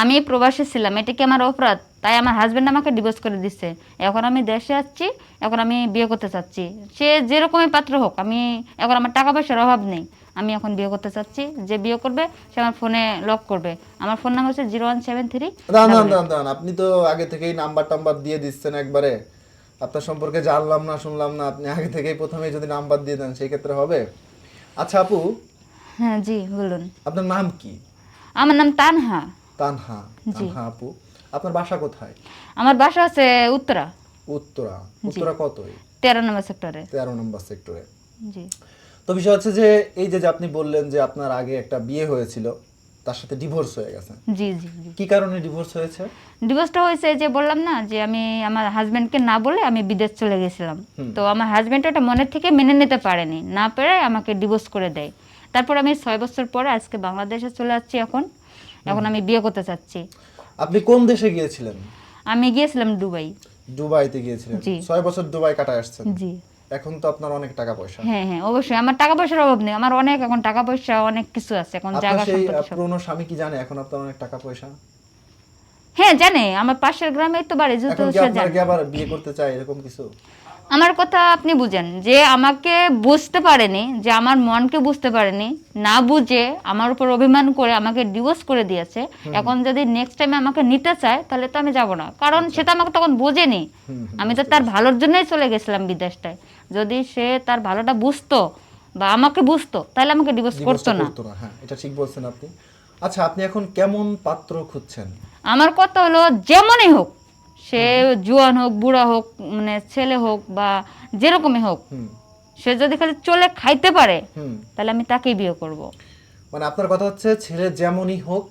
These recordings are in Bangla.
আমি প্রবাসী ছিলাম এটা কি আমার অপরাধ? তাই আমার হাজবেন্ড আমাকে ডিভোর্স করে দিচ্ছে এখন আমি দেশে আসছি এখন আমি বিয়ে করতে চাচ্ছি। সে যেরকমই পাত্র হোক আমি এখন আমার টাকা পয়সার অভাব নেই। আমি এখন বিয়ে করতে চাচ্ছি যে বিয়ে করবে সে আমার ফোনে লক করবে। আমার ফোন নাম্বার হচ্ছে জিরো ওয়ান সেভেন থ্রি আপনি তো আগে থেকেই নাম্বার টাম্বার দিয়ে দিচ্ছেন একবারে। আপনার সম্পর্কে জানলাম না শুনলাম না আপনি আগে থেকেই প্রথমে যদি নাম্বার দিয়ে দেন সেই ক্ষেত্রে হবে। আচ্ছা আপু হ্যাঁ জি বলুন। আপনার নাম কি? আমার নাম তানহা। তানহা তানহা আপু আপনার বাসা কোথায়? আমার বাসা আছে উত্তরা। উত্তরা। উত্তরা কতই? তেরো নম্বর সেক্টরে। তেরো নম্বর সেক্টরে। জি। তো বিষয় হচ্ছে যে এই যে আপনি বললেন যে আপনার আগে একটা বিয়ে হয়েছিল তার সাথে ডিভোর্স হয়ে গেছে। জি জি কি কারণে ডিভোর্স হয়েছে? ডিভোর্সটা হয়েছে যে বললাম না যে আমি আমার হাজবেন্ডকে না বলে আমি বিদেশ চলে গেছিলাম। তো আমার হাজবেন্ড ওটা মনের থেকে মেনে নিতে পারেনি। না পেরে আমাকে ডিভোর্স করে দেয়। তারপর আমি ছয় বছর পরে আজকে বাংলাদেশে চলে যাচ্ছি এখন। এখন আমি বিয়ে করতে চাচ্ছি। আপনি কোন দেশে গিয়েছিলেন? আমি গিয়েছিলাম দুবাই। দুবাইতে গিয়েছিলেন। ছয় বছর দুবাই কাটায় আসছেন। জি। এখন তো আপনার অনেক টাকা পয়সা হ্যাঁ হ্যাঁ অবশ্যই। আমার টাকা পয়সার অভাব নেই। আমার অনেক এখন টাকা পয়সা অনেক কিছু আছে। এখন জায়গা সম্পত্তি আহ, সব। পুরনো স্বামী কি জানে এখন আপনার অনেক টাকা পয়সা হ্যাঁ জানে। আমার পাশের গ্রামে তো বাড়ি যেহেতু সে আপনার জানে। কি আবার বিয়ে করতে চায় এরকম কিছু? আমার কথা আপনি বুঝেন যে আমাকে বুঝতে পারেনি যে আমার মনকে বুঝতে পারেনি না বুঝে আমার উপর অভিমান করে আমাকে ডিভোর্স করে দিয়েছে এখন যদি নেক্সট টাইম আমাকে নিতে চায় তাহলে তো আমি যাব না। কারণ সেটা আমাকে তখন বোঝেনি। আমি তো তার ভালোর জন্যই চলে গেছিলাম বিদেশটায়। যদি সে তার ভালোটা বুঝতো বা আমাকে বুঝতো তাহলে আমাকে ডিভোর্স করতো না। করতো না হ্যাঁ এটা ঠিক বলছেন আপনি। আচ্ছা আপনি এখন কেমন পাত্র খুঁজছেন? আমার কথা হলো যেমনই হোক সে জুয়ান হোক বুড়া হোক মানে ছেলে হোক বা যেরকমই হোক সে যদি খালি চলে খাইতে পারে হুম। তাহলে আমি তাকেই বিয়ে করব। মানে আপনার কথা হচ্ছে ছেলে যেমনই হোক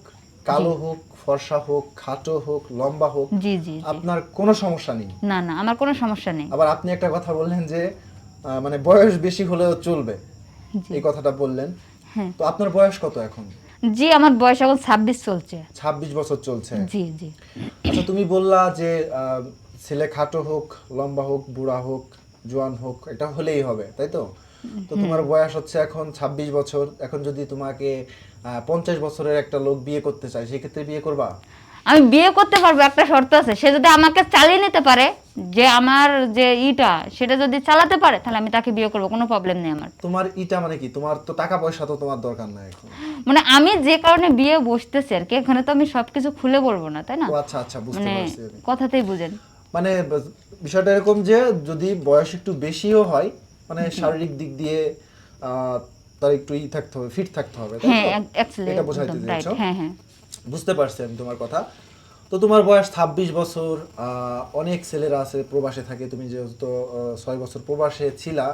কালো হোক ফর্সা হোক খাটো হোক লম্বা হোক জি জি জি। আপনার কোনো সমস্যা নেই। না না আমার কোনো সমস্যা নেই। আবার আপনি একটা কথা বললেন যে মানে বয়স বেশি হলেও চলবে। এই কথাটা বললেন। হ্যাঁ। তো আপনার বয়স কত এখন? জি আমার বয়স এখন ছাব্বিশ চলছে। ছাব্বিশ বছর চলছে। জি জি। আচ্ছা তুমি বললা যে ছেলে খাটো হোক লম্বা হোক বুড়া হোক জোয়ান হোক এটা হলেই হবে তাই তো? তো তোমার বয়স হচ্ছে এখন ছাব্বিশ বছর। এখন যদি তোমাকে পঞ্চাশ বছরের একটা লোক বিয়ে করতে চায় সেক্ষেত্রে বিয়ে করবা? আমি বিয়ে করতে পারব একটা শর্ত আছে। সে যদি আমাকে চালিয়ে নিতে পারে যে আমার যে ইটা সেটা যদি চালাতে পারে তাহলে আমি তাকে বিয়ে করব কোনো প্রবলেম নেই আমার। তোমার ইটা মানে কি? তোমার তো টাকা পয়সা তো তোমার দরকার নাই এখন। মানে আমি যে কারণে বিয়ে বসতেছি আর কি এখানে তো আমি সবকিছু খুলে বলব না তাই না? ও আচ্ছা আচ্ছা বুঝতে মানে পারছি আমি। কথাতেই বুঝেন। মানে বিষয়টা এরকম যে যদি বয়স একটু বেশিও হয় মানে শারীরিক দিক দিয়ে আহ, তার একটু ই থাকতে হবে ফিট থাকতে হবে তাই হ্যাঁ তো? এটা বোঝাইতে চাইছো? হ্যাঁ হ্যাঁ। বুঝতে পারছি আমি তোমার কথা। তো তোমার বয়স ছাব্বিশ বছর আহ, অনেক ছেলেরা আছে প্রবাসে থাকে তুমি যেহেতু ছয় বছর প্রবাসে ছিলা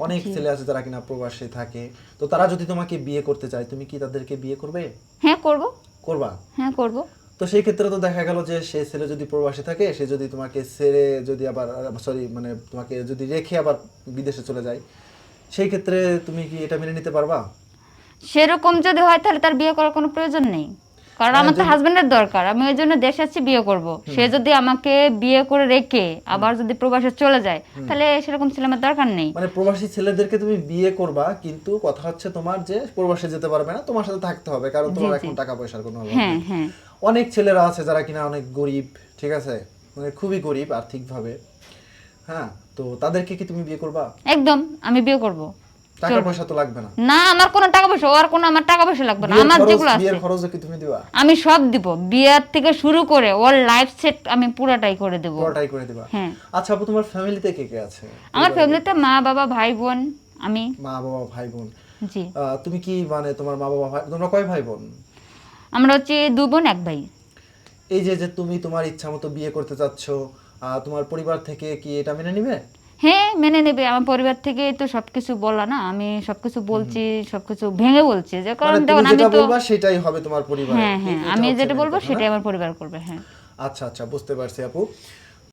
অনেক ছেলে আছে যারা কিনা প্রবাসে থাকে। তো তারা যদি তোমাকে বিয়ে করতে চায় তুমি কি তাদেরকে বিয়ে করবে? হ্যাঁ করব। করবা? হ্যাঁ করব। তো সেই ক্ষেত্রে তো দেখা গেল যে সে ছেলে যদি প্রবাসে থাকে সে যদি তোমাকে ছেড়ে যদি আবার সরি মানে তোমাকে যদি রেখে আবার বিদেশে চলে যায় সেই ক্ষেত্রে তুমি কি এটা মেনে নিতে পারবা? সেরকম যদি হয় তাহলে তার বিয়ে করার কোনো প্রয়োজন নেই। কারণ আমার তো হাজবেন্ডের দরকার আমি ওই জন্য দেশে আছি বিয়ে করব। সে যদি আমাকে বিয়ে করে রেখে আবার যদি প্রবাসে চলে যায় তাহলে সেরকম ছেলে আমার দরকার নেই। মানে প্রবাসী ছেলেদেরকে তুমি বিয়ে করবা কিন্তু কথা হচ্ছে তোমার যে প্রবাসে যেতে পারবে না তোমার সাথে থাকতে হবে কারণ তোমার এখন টাকা পয়সার কোনো অভাব হ্যাঁ নেই। হ্যাঁ। অনেক ছেলেরা আছে যারা কিনা অনেক গরিব ঠিক আছে? মানে খুবই গরিব আর্থিকভাবে। হ্যাঁ তো তাদেরকে কি তুমি বিয়ে করবা? একদম আমি বিয়ে করব। টাকা পয়সা তো লাগবে না। না আমার কোনো টাকা পয়সা আর কোনো আমার টাকা পয়সা লাগবে না। আমার যেগুলো আছে বিয়ের খরচও কি তুমি দিবা? আমি সব দিব। বিয়ের থেকে শুরু করে ওর লাইফ সেট আমি পুরাটাই করে দেব। পুরোটাই করে দিবা? হ্যাঁ। আচ্ছা আপু তোমার ফ্যামিলিতে কে কে আছে? আমার ফ্যামিলিতে মা বাবা ভাই বোন আমি। মা বাবা ভাই বোন জি তুমি কি মানে তোমার মা বাবা ভাই তোমরা কয় ভাই বোন আমরা হচ্ছে দু বোন এক ভাই। এই যে যে তুমি তোমার ইচ্ছা মতো বিয়ে করতে চাচ্ছ তোমার পরিবার থেকে কি এটা মেনে নিবে? হ্যাঁ মেনে নেবে। আমার পরিবার থেকে তো সবকিছু বলা না। আমি সবকিছু বলছি সবকিছু ভেঙে বলছি। যে কারণ মানে দেখুন আমি তো সেটাই হবে তোমার পরিবার হ্যাঁ হ্যাঁ আমি যেটা বলব সেটাই আমার পরিবার করবে হ্যাঁ। আচ্ছা আচ্ছা বুঝতে পারছি আপু।